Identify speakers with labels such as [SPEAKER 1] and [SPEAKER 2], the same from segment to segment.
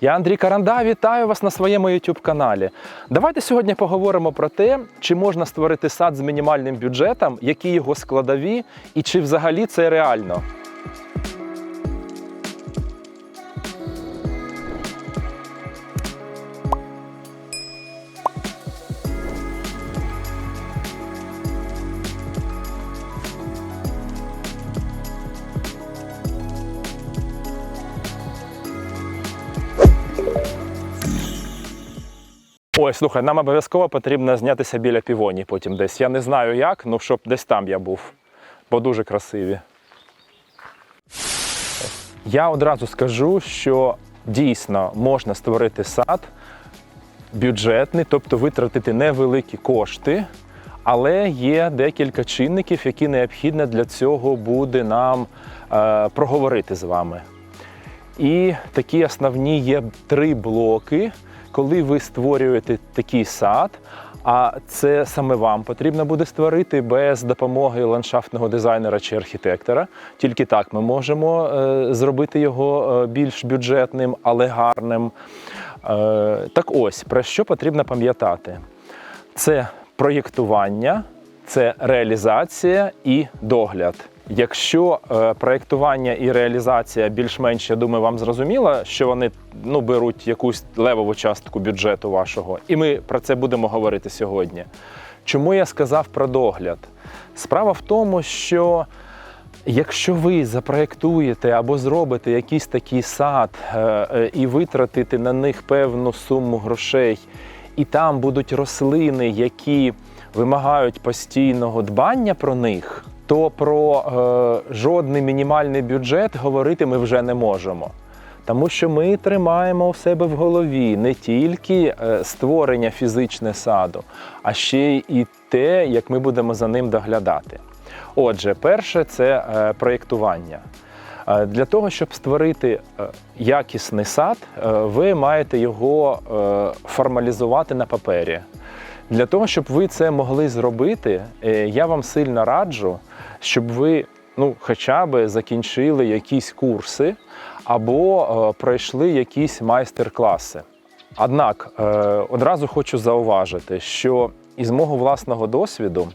[SPEAKER 1] Я Андрій Каранда, вітаю вас на своєму YouTube каналі. Давайте сьогодні поговоримо про те, чи можна створити сад з мінімальним бюджетом, які його складові, і чи взагалі це реально. Ой, слухай, нам обов'язково потрібно знятися біля півоні потім десь. Я не знаю як, ну щоб десь там я був, бо дуже красиві. Я одразу скажу, що дійсно можна створити сад бюджетний, тобто витратити невеликі кошти, але є декілька чинників, які необхідно для цього буде нам е, проговорити з вами. І такі основні є три блоки, коли ви створюєте такий сад. А це саме вам потрібно буде створити без допомоги ландшафтного дизайнера чи архітектора. Тільки так ми можемо е, зробити його е, більш бюджетним, але гарним. Е, так ось про що потрібно пам'ятати: це проєктування, це реалізація і догляд. Якщо е, проєктування і реалізація більш-менш, я думаю, вам зрозуміло, що вони ну, беруть якусь левову частку бюджету вашого, і ми про це будемо говорити сьогодні. Чому я сказав про догляд? Справа в тому, що Якщо ви запроєктуєте або зробите якийсь такий сад е, е, і витратите на них певну суму грошей, і там будуть рослини, які вимагають постійного дбання про них, то про е, жодний мінімальний бюджет говорити ми вже не можемо. Тому що ми тримаємо у себе в голові не тільки е, створення фізичне саду, а ще і те, як ми будемо за ним доглядати. Отже, перше це е, проєктування. Е, Для того, щоб створити якісний сад, ви маєте його формалізувати на папері. Для того, щоб ви це могли зробити, е, я вам сильно раджу, щоб ви ну, хоча б закінчили якісь курси або е, пройшли якісь майстер-класи. Однак е, одразу хочу зауважити, що із мого власного досвіду,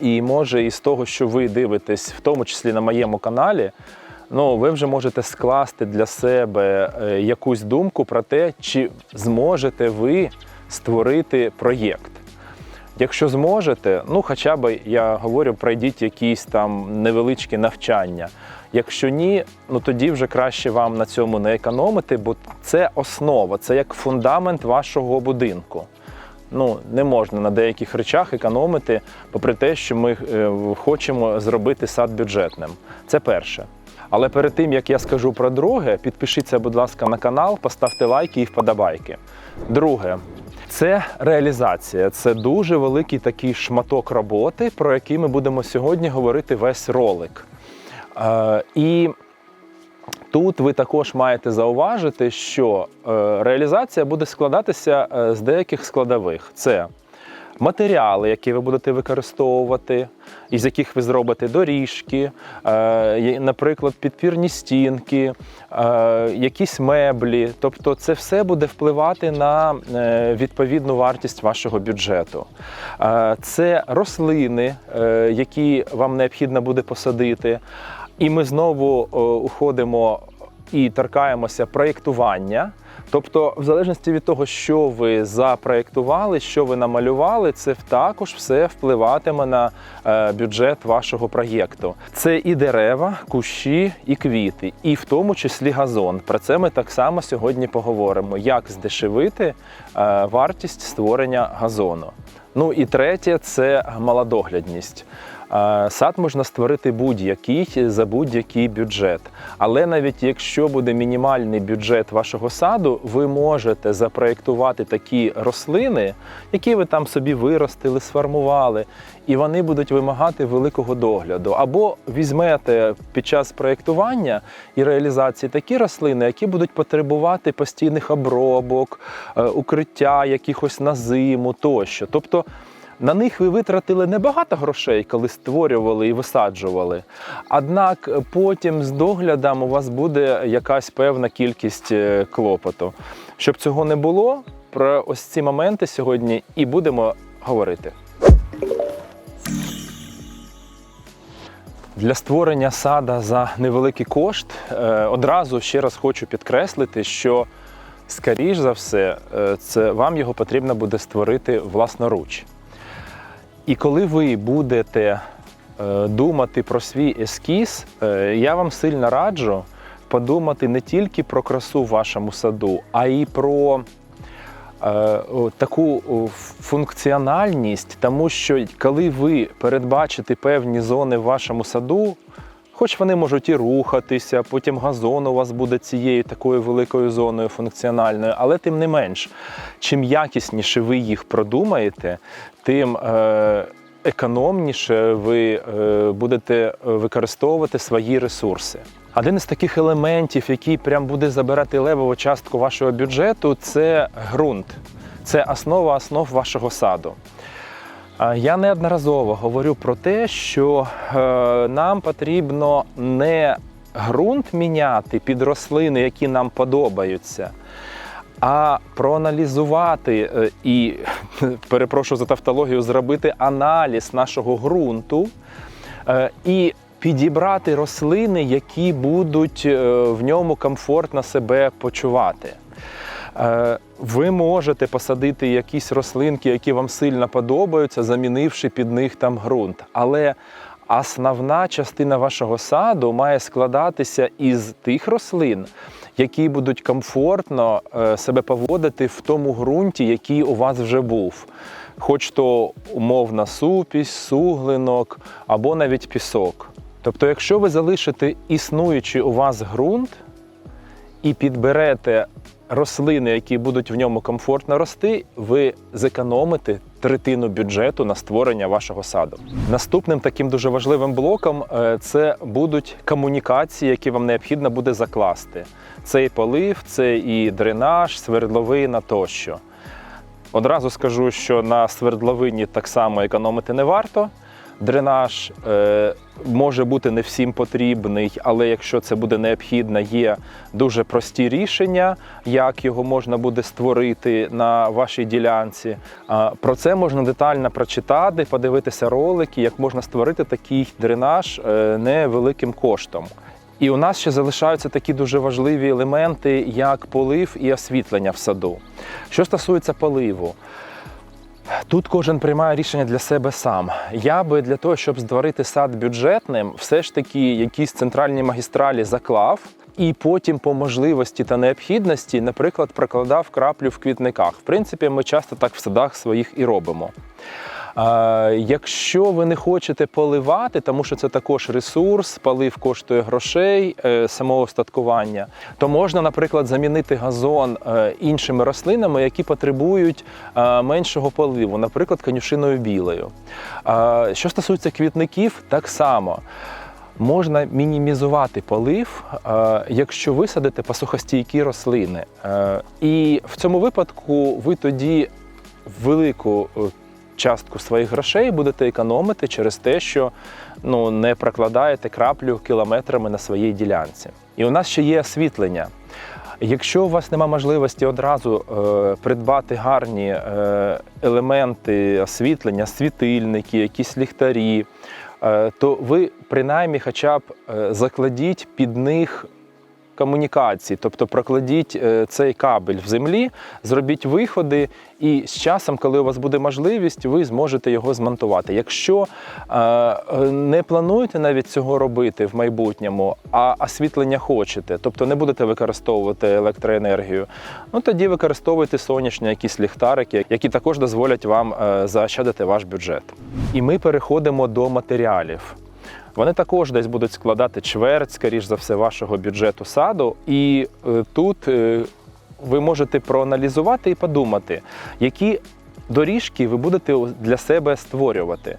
[SPEAKER 1] і може із того, що ви дивитесь, в тому числі на моєму каналі, ну, ви вже можете скласти для себе якусь думку про те, чи зможете ви створити проєкт. Якщо зможете, ну хоча б я говорю, пройдіть якісь там невеличкі навчання. Якщо ні, ну тоді вже краще вам на цьому не економити, бо це основа, це як фундамент вашого будинку. Ну, не можна на деяких речах економити, попри те, що ми е, хочемо зробити сад бюджетним. Це перше. Але перед тим як я скажу про друге, підпишіться, будь ласка, на канал, поставте лайки і вподобайки. Друге, це реалізація. Це дуже великий такий шматок роботи, про який ми будемо сьогодні говорити весь ролик. Е, і тут ви також маєте зауважити, що е, реалізація буде складатися е, з деяких складових: це матеріали, які ви будете використовувати, із яких ви зробите доріжки, е, наприклад, підпірні стінки, е, якісь меблі. Тобто, це все буде впливати на е, відповідну вартість вашого бюджету. Це рослини, які вам необхідно буде посадити. І ми знову уходимо і торкаємося проєктування. Тобто, в залежності від того, що ви запроєктували, що ви намалювали, це також все впливатиме на е, бюджет вашого проєкту. Це і дерева, кущі, і квіти, і в тому числі газон. Про це ми так само сьогодні поговоримо: як здешевити е, вартість створення газону. Ну і третє це малодоглядність. Сад можна створити будь-який за будь-який бюджет. Але навіть якщо буде мінімальний бюджет вашого саду, ви можете запроєктувати такі рослини, які ви там собі виростили, сформували, і вони будуть вимагати великого догляду. Або візьмете під час проєктування і реалізації такі рослини, які будуть потребувати постійних обробок, е, укриття якихось на зиму тощо. Тобто На них ви витратили небагато грошей, коли створювали і висаджували. Однак потім з доглядом у вас буде якась певна кількість е, клопоту. Щоб цього не було, про ось ці моменти сьогодні і будемо говорити. Для створення сада за невеликий кошт е, одразу ще раз хочу підкреслити, що скоріш за все, е, це вам його потрібно буде створити власноруч. І коли ви будете е, думати про свій ескіз, е, я вам сильно раджу подумати не тільки про красу в вашому саду, а й про е, таку функціональність, тому що коли ви передбачите певні зони в вашому саду, хоч вони можуть і рухатися, потім газон у вас буде цією такою великою зоною функціональною, але тим не менш, чим якісніше ви їх продумаєте, тим е, економніше ви е, будете використовувати свої ресурси. Один із таких елементів, який прям буде забирати левову частку вашого бюджету, це ґрунт. Це основа основ вашого саду. Я неодноразово говорю про те, що е, нам потрібно не ґрунт міняти під рослини, які нам подобаються, а проаналізувати е, і, перепрошую за тавтологію, зробити аналіз нашого ґрунту е, і підібрати рослини, які будуть в ньому комфортно себе почувати. Е, Ви можете посадити якісь рослинки, які вам сильно подобаються, замінивши під них там ґрунт. Але основна частина вашого саду має складатися із тих рослин, які будуть комфортно е, себе поводити в тому ґрунті, який у вас вже був. Хоч то умовна супість, суглинок або навіть пісок. Тобто, якщо ви залишите існуючий у вас ґрунт і підберете рослини, які будуть в ньому комфортно рости, ви зекономите третину бюджету на створення вашого саду. Наступним таким дуже важливим блоком е, це будуть комунікації, які вам необхідно буде закласти. Це і полив, це і дренаж, свердловина тощо. Одразу скажу, що на свердловині так само економити не варто. Дренаж е, може бути не всім потрібний, але якщо це буде необхідно, є дуже прості рішення, як його можна буде створити на вашій ділянці. Про це можна детально прочитати, подивитися ролики, як можна створити такий дренаж е, невеликим коштом. І у нас ще залишаються такі дуже важливі елементи, як полив і освітлення в саду. Що стосується поливу, Тут кожен приймає рішення для себе сам. Я би для того, щоб створити сад бюджетним, все ж таки якісь центральні магістралі заклав, і потім, по можливості та необхідності, наприклад, прокладав краплю в квітниках. В принципі, ми часто так в садах своїх і робимо. Якщо ви не хочете поливати, тому що це також ресурс, полив коштує грошей е, самого остаткування, то можна, наприклад, замінити газон е, іншими рослинами, які потребують е, меншого поливу, наприклад, конюшиною білою. Що стосується квітників, так само. Можна мінімізувати полив, якщо висадите посухостійкі рослини. І в цьому випадку ви тоді велику частку своїх грошей будете економити через те, що ну, не прокладаєте краплю кілометрами на своїй ділянці. І у нас ще є освітлення. Якщо у вас немає можливості одразу е, придбати гарні е, елементи освітлення, світильники, якісь ліхтарі, е, то ви принаймні хоча б е, закладіть під них комунікації, тобто прокладіть е, цей кабель в землі, зробіть виходи, і з часом, коли у вас буде можливість, ви зможете його змонтувати. Якщо е, не плануєте навіть цього робити в майбутньому, а освітлення хочете, тобто не будете використовувати електроенергію, ну тоді використовуйте сонячні якісь ліхтарики, які також дозволять вам е, заощадити ваш бюджет. І ми переходимо до матеріалів. Вони також десь будуть складати чверть, скоріш за все, вашого бюджету саду. І е, тут е, ви можете проаналізувати і подумати, які доріжки ви будете для себе створювати.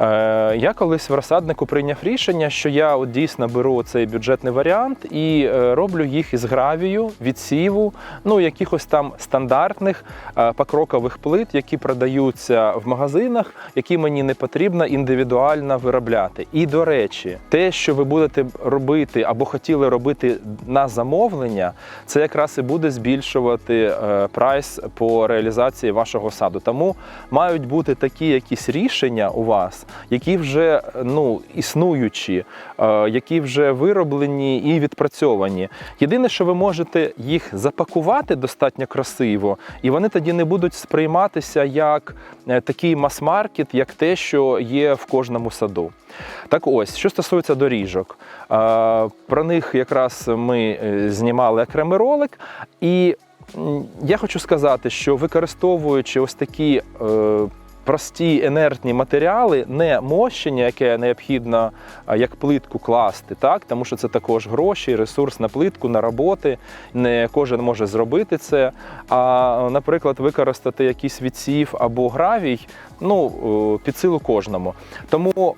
[SPEAKER 1] Е, Я колись в розсаднику прийняв рішення, що я от дійсно беру цей бюджетний варіант і е, роблю їх із гравію, відсіву, ну якихось там стандартних е, покрокових плит, які продаються в магазинах, які мені не потрібно індивідуально виробляти. І до речі, те, що ви будете робити або хотіли робити на замовлення, це якраз і буде збільшувати прайс по реалізації вашого саду. Тому мають бути такі якісь рішення у вас, які вже ну, існуючі, е, які вже вироблені і відпрацьовані. Єдине, що ви можете їх запакувати достатньо красиво, і вони тоді не будуть сприйматися як е, такий мас-маркет, як те, що є в кожному саду. Так ось, що стосується доріжок, е, про них якраз ми знімали окремий ролик. І я хочу сказати, що використовуючи ось такі прості інертні матеріали, не мощення, яке необхідно як плитку класти, так? тому що це також гроші, ресурс на плитку, на роботи. Не кожен може зробити це. А, наприклад, використати якийсь відсів або гравій, ну, е, під силу кожному. Тому,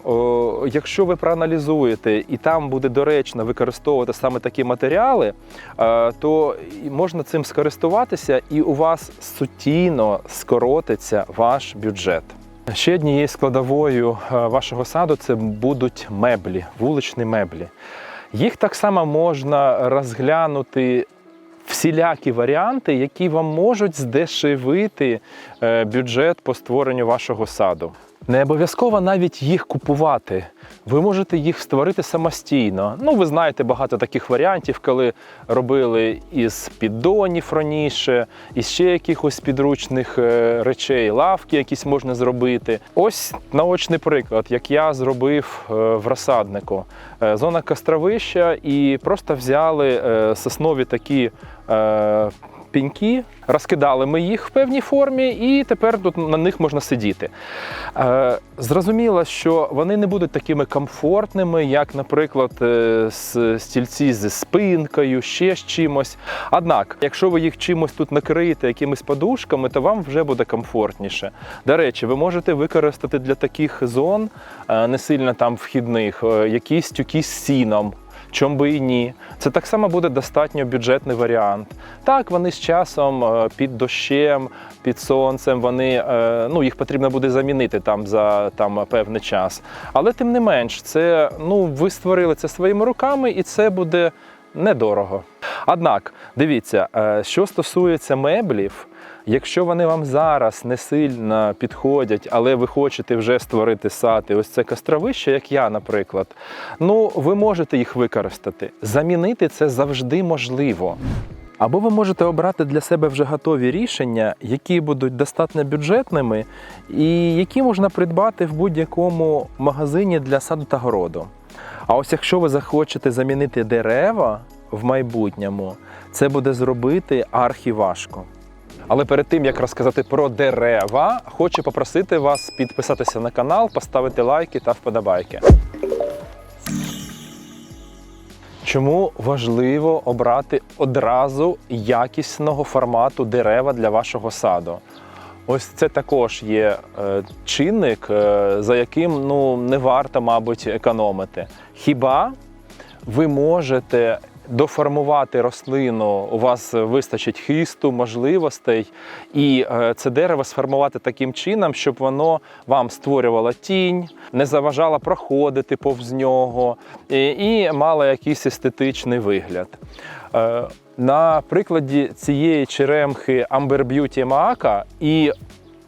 [SPEAKER 1] е, якщо ви проаналізуєте і там буде доречно використовувати саме такі матеріали, е, то можна цим скористуватися, і у вас суттєно скоротиться ваш бюджет. Ще однією складовою вашого саду це будуть меблі, вуличні меблі. Їх так само можна розглянути всілякі варіанти, які вам можуть здешевити бюджет по створенню вашого саду. Не обов'язково навіть їх купувати. Ви можете їх створити самостійно. Ну, ви знаєте багато таких варіантів, коли робили із піддонів раніше, із ще якихось підручних е, речей, лавки якісь можна зробити. Ось наочний приклад, як я зробив е, в розсаднику. Е, Зона костровища, і просто взяли е, соснові такі. Піньки, розкидали ми їх в певній формі, і тепер тут на них можна сидіти. Е, зрозуміло, що вони не будуть такими комфортними, як, наприклад, е, стільці зі спинкою, ще з чимось. Однак, якщо ви їх чимось тут накриєте, якимись подушками, то вам вже буде комфортніше. До речі, ви можете використати для таких зон, е, не сильно там вхідних, якісь тюки з сіном. Чом би і ні. Це так само буде достатньо бюджетний варіант. Так, вони з часом е, під дощем, під сонцем, вони, е, ну, їх потрібно буде замінити там за там, певний час. Але тим не менш, це, ну, ви створили це своїми руками, і це буде недорого. Однак, дивіться, е, що стосується меблів, Якщо вони вам зараз не сильно підходять, але ви хочете вже створити сад, і ось це костровище, як я, наприклад, ну ви можете їх використати. Замінити це завжди можливо. Або ви можете обрати для себе вже готові рішення, які будуть достатньо бюджетними і які можна придбати в будь-якому магазині для саду та городу. А ось якщо ви захочете замінити дерева в майбутньому, це буде зробити архіважко. Але перед тим як розказати про дерева, хочу попросити вас підписатися на канал, поставити лайки та вподобайки. Чому важливо обрати одразу якісного формату дерева для вашого саду? Ось це також є е, чинник, е, за яким ну, не варто, мабуть, економити. Хіба ви можете доформувати рослину, у вас вистачить хисту, можливостей, і е, це дерево сформувати таким чином, щоб воно вам створювало тінь, не заважало проходити повз нього і, мало якийсь естетичний вигляд. Е, На прикладі цієї черемхи Amber Beauty Maaka і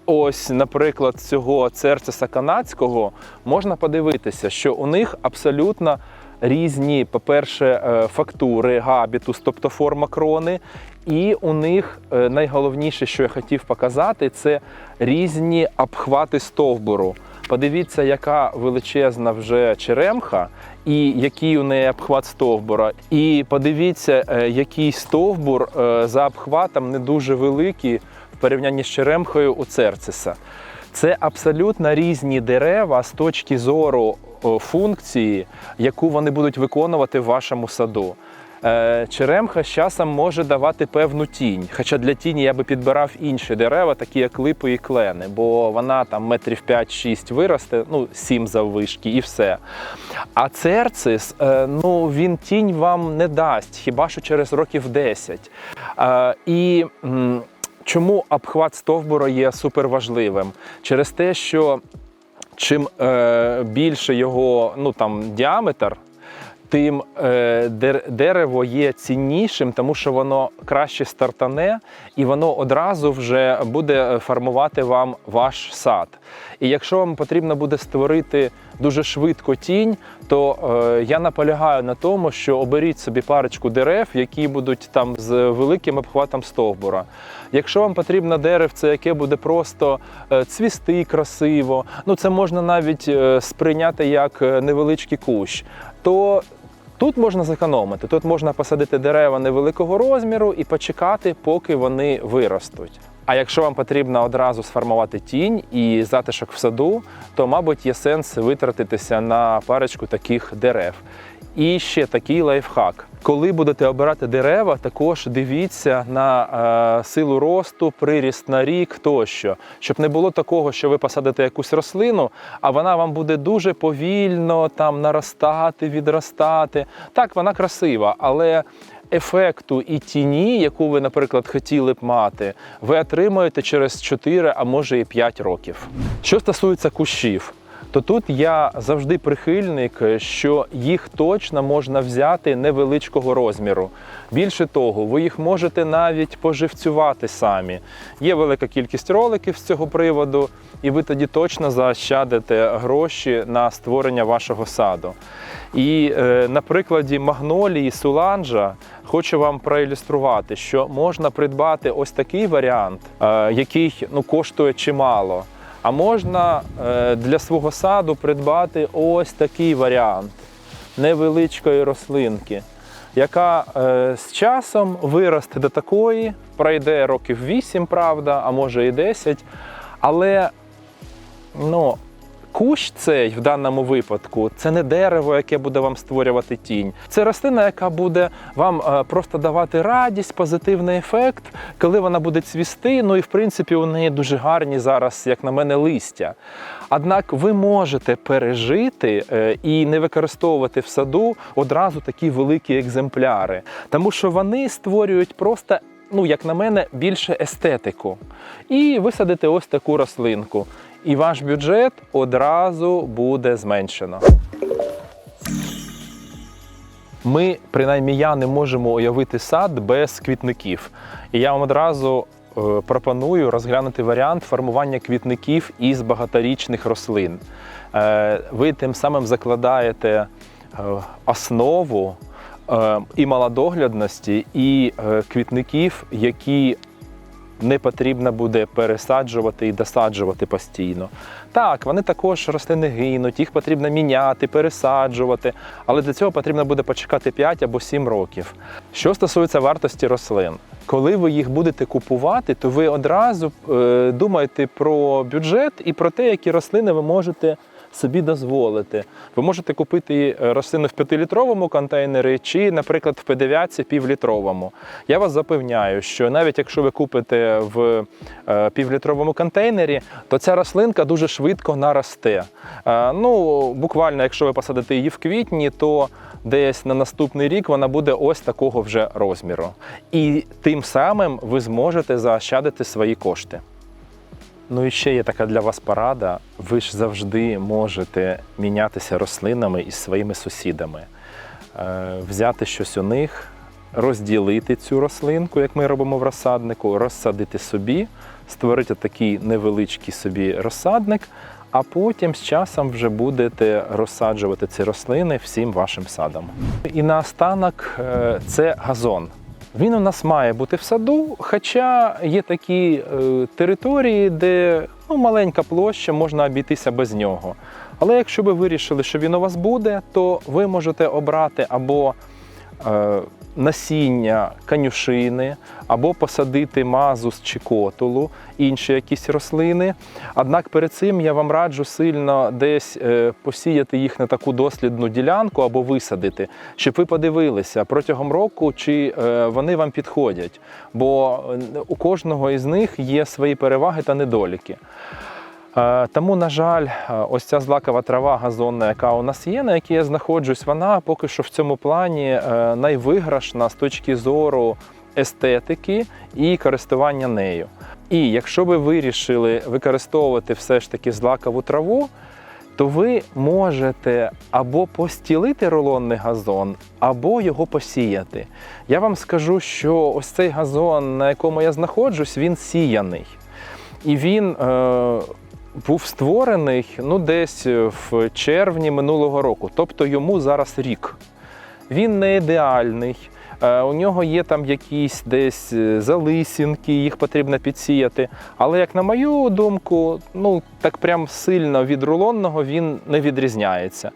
[SPEAKER 1] Ось, наприклад, цього церцеса канадського можна подивитися, що у них абсолютно різні, по-перше, е, фактури, габітус, тобто форма крони. І у них е, найголовніше, що я хотів показати, це різні обхвати стовбуру. Подивіться, яка величезна вже черемха, і який у неї обхват стовбура. І подивіться, е, який стовбур за обхватом не дуже великий в порівнянні з черемхою у церциса. Це абсолютно різні дерева з точки зору функції, яку вони будуть виконувати в вашому саду. Е, Черемха з часом може давати певну тінь. Хоча для тіні я би підбирав інші дерева, такі як липи і клени, бо вона там метрів 5-6 виросте, ну 7 заввишки і все. А церцис, е, ну він тінь вам не дасть, хіба що через років 10. Е, І чому обхват стовбура є суперважливим? Через те, що чим е, більше його ну, там, діаметр, тим е, дерево є ціннішим, тому що воно краще стартане і воно одразу вже буде формувати вам ваш сад. І якщо вам потрібно буде створити дуже швидко тінь, то е, я наполягаю на тому, що оберіть собі парочку дерев, які будуть там з великим обхватом стовбура. Якщо вам потрібно деревце, яке буде просто е, цвісти красиво, ну це можна навіть е, сприйняти як е, невеличкий кущ, то Тут можна зекономити. Тут можна посадити дерева невеликого розміру і почекати, поки вони виростуть. А якщо вам потрібно одразу сформувати тінь і затишок в саду, то, мабуть, є сенс витратитися на парочку таких дерев. І ще такий лайфхак. Коли будете обирати дерева, також дивіться на е, силу росту, приріст на рік тощо, щоб не було такого, що ви посадите якусь рослину, а вона вам буде дуже повільно там наростати, відростати. Так, вона красива, але ефекту і тіні, яку ви, наприклад, хотіли б мати, ви отримаєте через 4, а може і 5 років. Що стосується кущів, то тут я завжди прихильник, що їх точно можна взяти невеличкого розміру. Більше того, ви їх можете навіть поживцювати самі. Є велика кількість роликів з цього приводу, і ви тоді точно заощадите гроші на створення вашого саду. І е, на прикладі магнолії Суланджа хочу вам проілюструвати, що можна придбати ось такий варіант, е, який ну, коштує чимало. А можна е, для свого саду придбати ось такий варіант невеличкої рослинки, яка е, з часом виросте до такої, пройде років 8, правда, а може і 10. Але ну, кущ цей в даному випадку це не дерево, яке буде вам створювати тінь. Це рослина, яка буде вам е, просто давати радість, позитивний ефект, коли вона буде цвісти. Ну і в принципі у неї дуже гарні зараз, як на мене, листя. Однак ви можете пережити е, і не використовувати в саду одразу такі великі екземпляри, тому що вони створюють просто. Ну, як на мене, більше естетику. І висадите ось таку рослинку. І ваш бюджет одразу буде зменшено. Ми, принаймні, я не можемо уявити сад без квітників. І я вам одразу е, пропоную розглянути варіант формування квітників із багаторічних рослин. Е, ви тим самим закладаєте е, основу і малодоглядності, і квітників, які не потрібно буде пересаджувати і досаджувати постійно. Так, вони також рослини гинуть, їх потрібно міняти, пересаджувати, але для цього потрібно буде почекати 5 або 7 років. Що стосується вартості рослин, коли ви їх будете купувати, то ви одразу е, думаєте про бюджет і про те, які рослини ви можете собі дозволити. Ви можете купити е, рослину в 5-літровому контейнері чи, наприклад, в P9 півлітровому. Я вас запевняю, що навіть якщо ви купите в е, півлітровому контейнері, то ця рослинка дуже швидко наросте. Е, Ну, буквально, якщо ви посадите її в квітні, то десь на наступний рік вона буде ось такого вже розміру. І тим самим ви зможете заощадити свої кошти. Ну і ще є така для вас порада. Ви ж завжди можете мінятися рослинами із своїми сусідами, Е, взяти щось у них, розділити цю рослинку, як ми робимо в розсаднику, розсадити собі, створити такий невеличкий собі розсадник, а потім з часом вже будете розсаджувати ці рослини всім вашим садом. І наостанок е, це газон. Він у нас має бути в саду, хоча є такі е, території, де ну, маленька площа, можна обійтися без нього. Але якщо ви вирішили, що він у вас буде, то ви можете обрати або е, насіння канюшини або посадити мазус чи котулу, інші якісь рослини. Однак перед цим я вам раджу сильно десь е, посіяти їх на таку дослідну ділянку або висадити, щоб ви подивилися протягом року, чи е, вони вам підходять. Бо е, у кожного із них є свої переваги та недоліки. Е, Тому, на жаль, е, ось ця злакова трава газонна, яка у нас є, на якій я знаходжусь, вона поки що в цьому плані е, найвиграшна з точки зору естетики і користування нею. І якщо ви вирішили використовувати все ж таки злакову траву, то ви можете або постілити рулонний газон, або його посіяти. Я вам скажу, що ось цей газон, на якому я знаходжусь, він сіяний. І він е, був створений ну, десь в червні минулого року, тобто йому зараз рік. Він не ідеальний. Е, У нього є там якісь десь е, залисінки, їх потрібно підсіяти. Але, як на мою думку, ну так прям сильно від рулонного він не відрізняється.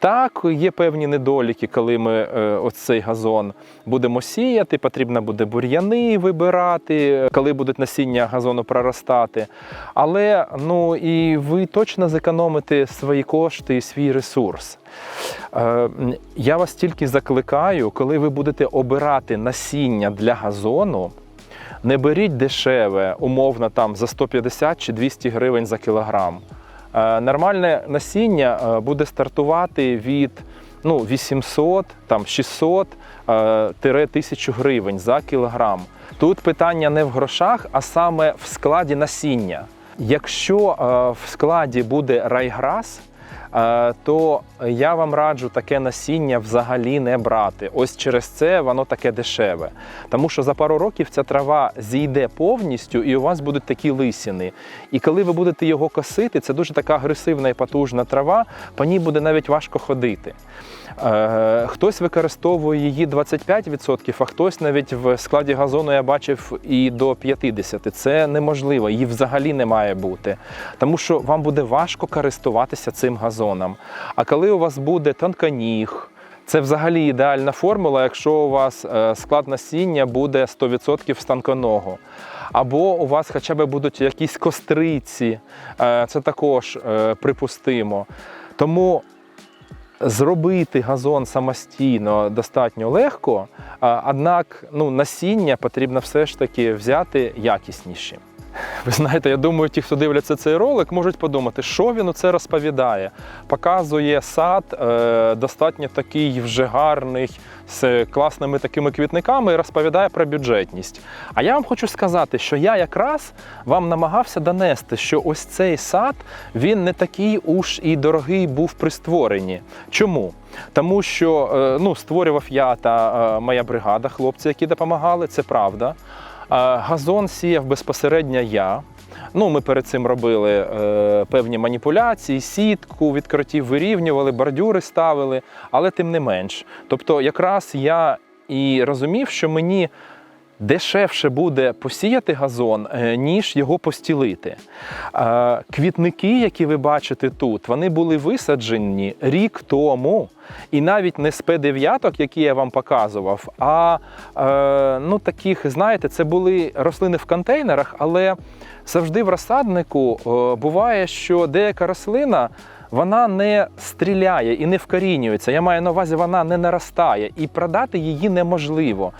[SPEAKER 1] Так, є певні недоліки, коли ми е, оцей газон будемо сіяти, потрібно буде бур'яни вибирати, коли будуть насіння газону проростати. Але ну і ви точно зекономите свої кошти і свій ресурс. Е, Я вас тільки закликаю, коли ви будете обирати насіння для газону, не беріть дешеве, умовно там за 150 чи 200 гривень за кілограм. Е, Нормальне насіння е, буде стартувати від ну, 800, там 600 е, 1000 гривень за кілограм. Тут питання не в грошах, а саме в складі насіння. Якщо в складі буде райграс, то я вам раджу таке насіння взагалі не брати. Ось через це воно таке дешеве. Тому що за пару років ця трава зійде повністю, і у вас будуть такі лисіни. І коли ви будете його косити, це дуже така агресивна і потужна трава, по ній буде навіть важко ходити. Е, Хтось використовує її 25%, а хтось навіть в складі газону я бачив і до 50%. Це неможливо, її взагалі не має бути. Тому що вам буде важко користуватися цим газоном. А коли у вас буде тонконіг, це взагалі ідеальна формула, якщо у вас е, склад насіння буде 100% станконого. Або у вас хоча б будуть якісь костриці, е, це також припустимо. Тому зробити газон самостійно достатньо легко, однак ну, насіння потрібно все ж таки взяти якісніші. Ви знаєте, я думаю, ті, хто дивляться цей ролик, можуть подумати, що він оце розповідає. Показує сад е, достатньо такий вже гарний, з класними такими квітниками і розповідає про бюджетність. А я вам хочу сказати, що я якраз вам намагався донести, що ось цей сад він не такий уж і дорогий був при створенні. Чому? Тому що е, ну, створював я та е, моя бригада, хлопці, які допомагали, це правда. Газон сіяв безпосередньо я. Ну, ми перед цим робили е, певні маніпуляції, сітку, відкритів вирівнювали, бордюри ставили, але тим не менш. Тобто, якраз я і розумів, що мені дешевше буде посіяти газон, е, ніж його постілити. Квітники, які ви бачите тут, вони були висаджені рік тому. І навіть не з П9, які я вам показував, а е, ну, таких, знаєте, це були рослини в контейнерах, але завжди в розсаднику е, буває, що деяка рослина. Вона не стріляє і не вкорінюється. Я маю на увазі, вона не наростає, і продати її неможливо.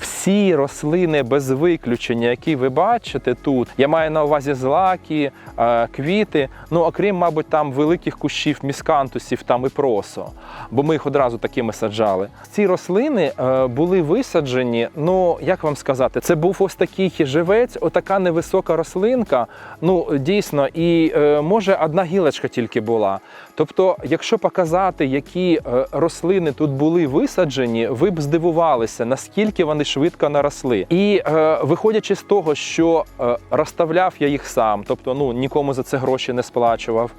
[SPEAKER 1] Всі рослини без виключення, які ви бачите тут, я маю на увазі злаки, е, квіти, ну окрім, мабуть, там великих кущів міскантусів там і просо, бо ми їх одразу такими саджали. Ці рослини е, були висаджені. Ну як вам сказати, це був ось такий живець, отака невисока рослинка. Ну дійсно, і е, може одна гілочка тільки була. Тобто, якщо показати, які рослини тут були висаджені, ви б здивувалися, наскільки вони швидко наросли. І е, виходячи з того, що е, розставляв я їх сам, тобто ну нікому за це гроші не сплачував.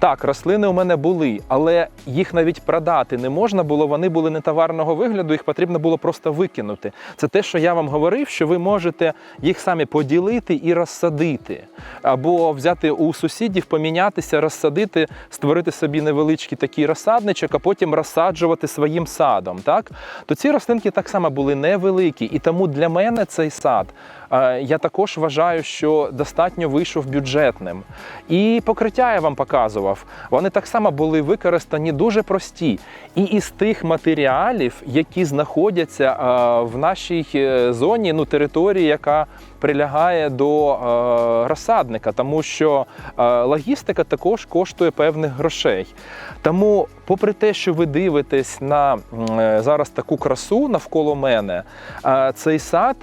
[SPEAKER 1] Так, рослини у мене були, але їх навіть продати не можна було. Вони були не товарного вигляду, їх потрібно було просто викинути. Це те, що я вам говорив, що ви можете їх самі поділити і розсадити, або взяти у сусідів, помінятися, розсадити, створити собі невеличкий такий розсадничок, а потім розсаджувати своїм садом. Так то ці рослинки так само були невеликі, і тому для мене цей сад. Я також вважаю, що достатньо вийшов бюджетним. І покриття я вам показував. Вони так само були використані дуже прості. І із тих матеріалів, які знаходяться в нашій е, зоні, ну території, яка прилягає до е, розсадника, тому що е, логістика також коштує певних грошей. Тому, попри те, що ви дивитесь на зараз таку красу навколо мене, цей сад.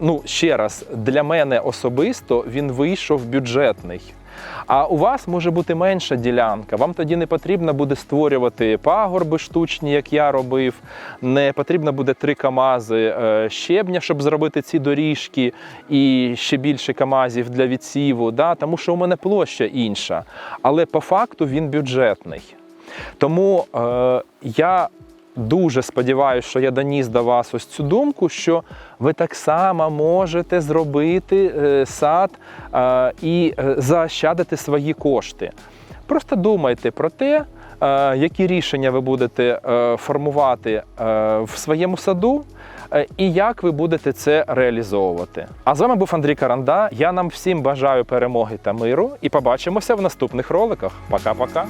[SPEAKER 1] Ну, ще раз, для мене особисто він вийшов бюджетний. А у вас може бути менша ділянка. Вам тоді не потрібно буде створювати пагорби штучні, як я робив. Не потрібно буде три камази е, щебня, щоб зробити ці доріжки, і ще більше камазів для відсіву. Да? Тому що у мене площа інша. Але по факту він бюджетний. Тому е, я дуже сподіваюся, що я доніс до вас ось цю думку, що ви так само можете зробити е, сад е, і е, заощадити свої кошти. Просто думайте про те, які рішення ви будете формувати в своєму саду. І як ви будете це реалізовувати? А з вами був Андрій Каранда. Я нам всім бажаю перемоги та миру і побачимося в наступних роликах. Пока-пока.